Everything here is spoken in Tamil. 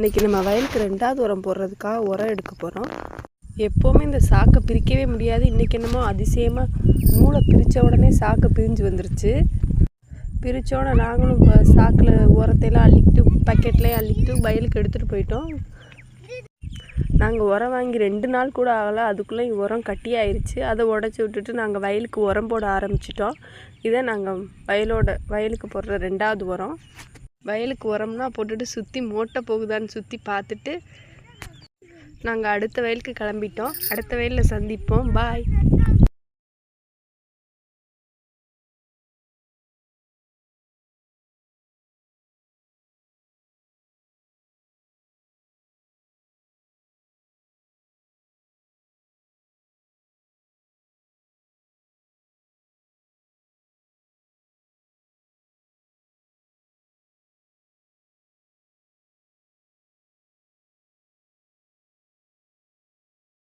இன்றைக்கி நம்ம வயலுக்கு ரெண்டாவது உரம் போடுறதுக்காக உரம் எடுக்க போகிறோம் எப்போவுமே இந்த சாக்கை பிரிக்கவே முடியாது. இன்றைக்கி என்னமோ அதிசயமாக மூளை பிரித்த உடனே சாக்கை பிரிஞ்சு வந்துருச்சு. பிரித்தோடனே நாங்களும் இப்போ சாக்கில் உரத்தையெல்லாம் அள்ளிக்கிட்டு பக்கெட்லேயே அள்ளிக்கிட்டு வயலுக்கு எடுத்துகிட்டு போயிட்டோம். நாங்கள் உரம் வாங்கி ரெண்டு நாள் கூட ஆகலை. அதுக்குள்ளே உரம் கட்டி ஆயிடுச்சு அதை உடச்சி விட்டுட்டு நாங்கள் வயலுக்கு உரம் போட ஆரம்பிச்சிட்டோம். இதை நாங்கள் வயலோட வயலுக்கு போடுற ரெண்டாவது உரம். வயலுக்கு உரம்னா போட்டுட்டு சுற்றி மோட்டை போகுதான்னு சுற்றி பார்த்துட்டு நாங்கள் அடுத்த வயலுக்கு கிளம்பிட்டோம். அடுத்த வயலில் சந்திப்போம். பாய்